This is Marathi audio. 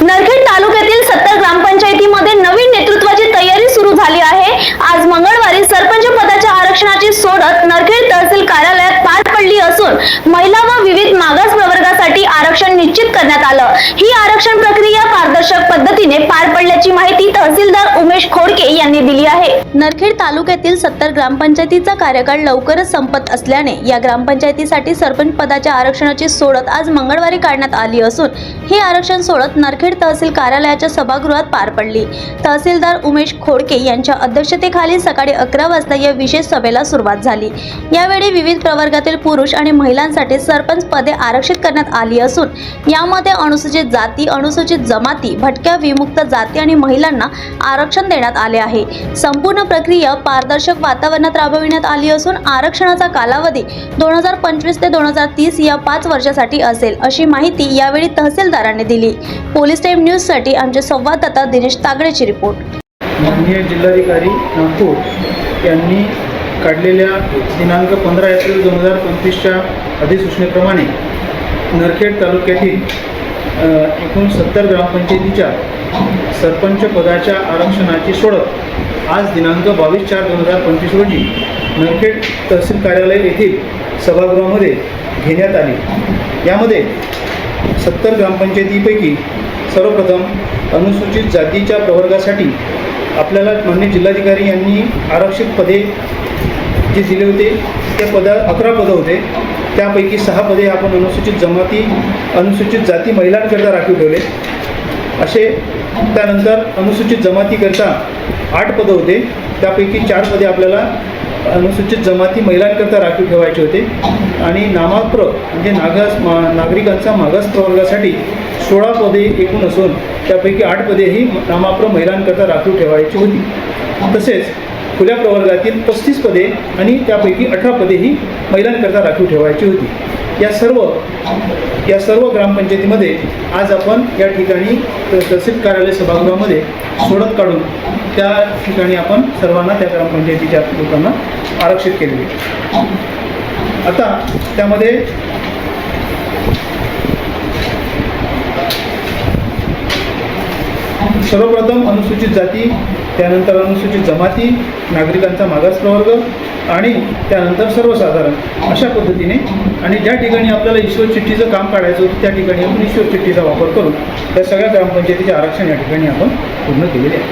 नरखेड तालुक्यातील सत्तर ग्रामपंचायतीमध्ये नवीन नेतृत्वाची तयारी सुरू झाली आहे. आज मंगळवारी सरपंच पदाच्या आरक्षणाची सोडत नरखेड तहसील कार्यालयात पार पडली असून महिला व विविध मागास प्रवर्गासाठी आरक्षण निश्चित करण्यात आलं. ही आरक्षण प्रक्रिया पारदर्शक पद्धतीने पार पडल्याची माहिती तहसीलदार उमेश खोडके यांनी दिली आहे. नरखेड तालुक्यातील सत्तर ग्रामपंचायतीचा कार्यकाळ लवकरच संपत असल्याने या ग्रामपंचायतीसाठी सरपंच पदाच्या आरक्षणाची सोडत आज मंगळवारी काढण्यात आली असून ही आरक्षण सोडत नरखेड तहसील कार्यालयाच्या सभागृहात पार पडली. तहसीलदार उमेश खोडके यांच्या अध्यक्षतेखाली सकाळी अकरा वाजता या विशेष सभेला सुरुवात झाली. यावेळी विविध प्रवर्गातील पुरुष आणि महिलांसाठी सरपंच पदे आरक्षित करण्यात आली असून यामध्ये अनुसूचित जाती अनुसूचित जमाती भटक्या विमुक्त जाती आणि महिलांना आरक्षण देण्यात आले आहे. संपूर्ण प्रक्रिया पारदर्शक वातावरणात राबविण्यात आली असून आरक्षणाचा कालावधी दोन हजार पंचवीस ते दोन हजार तीस या पाच वर्षासाठी असेल अशी माहिती यावेळी तहसीलदारांनी दिली. पोलीस टाईम न्यूजसाठी आमचे संवाददाता दिनेश तागडेची रिपोर्ट. माननीय जिल्हाधिकारी नागपूर यांनी काढलेल्या दिनांक पंधरा एप्रिल दोन हजार पंचवीसच्या अधिसूचनेप्रमाणे नरखेड तालुक्यातील एकूण सत्तर ग्रामपंचायतीच्या सरपंच पदाच्या आरक्षणाची सोडत आज दिनांक बावीस चार दोन हजार पंचवीस रोजी नरखेड तहसील कार्यालय येथील सभागृहामध्ये घेण्यात आली. यामध्ये सत्तर ग्रामपंचायतीपैकी सर्वप्रथम अनुसूचित जातीच्या प्रवर्गासाठी आपल्याला मान्य जिल्हाधिकारी यांनी आरक्षित पदे जे दिले होते त्या पदा अकरा पदं होते. त्यापैकी सहा पदे आपण अनुसूचित जमाती अनुसूचित जाती महिलांकरता राखीव ठेवले. असे त्यानंतर अनुसूचित जमातीकरता आठ पदं होते. त्यापैकी चार पदे आपल्याला अनुसूचित जमाती महिलांकरता राखीव ठेवायचे होते. आणि नामाप्र म्हणजे नागास मा नागरिकांचा मागास प्रवर्गासाठी सोळा पदे एकूण असून त्यापैकी आठ पदे ही नामाप्र महिलांकरता राखीव ठेवायची होती. तसेच खुल्या प्रवर्गातील पस्तीस पदे आणि त्यापैकी अठरा पदे ही महिलांकरता राखीव ठेवायची होती. या सर्व या सर्व ग्रामपंचायतीमध्ये आज आपण या ठिकाणी तहसील कार्यालय सभागृहामध्ये सोडत काढून त्या ठिकाणी आपण सर्वांना त्या ग्रामपंचायतीच्या लोकांना आरक्षित केले आता त्यामध्ये सर्वप्रथम अनुसूचित जाती त्यानंतर अनुसूचित जमाती नागरिकांचा मागास प्रवर्ग आणि त्यानंतर सर्वसाधारण अशा पद्धतीने. आणि ज्या ठिकाणी आपल्याला ईश्वर चिठ्ठीचं काम काढायचं होतं त्या ठिकाणी आपण ईश्वर चिठ्ठीचा वापर करून त्या सगळ्या ग्रामपंचायतीचे आरक्षण या ठिकाणी आपण पूर्ण केलेले आहे.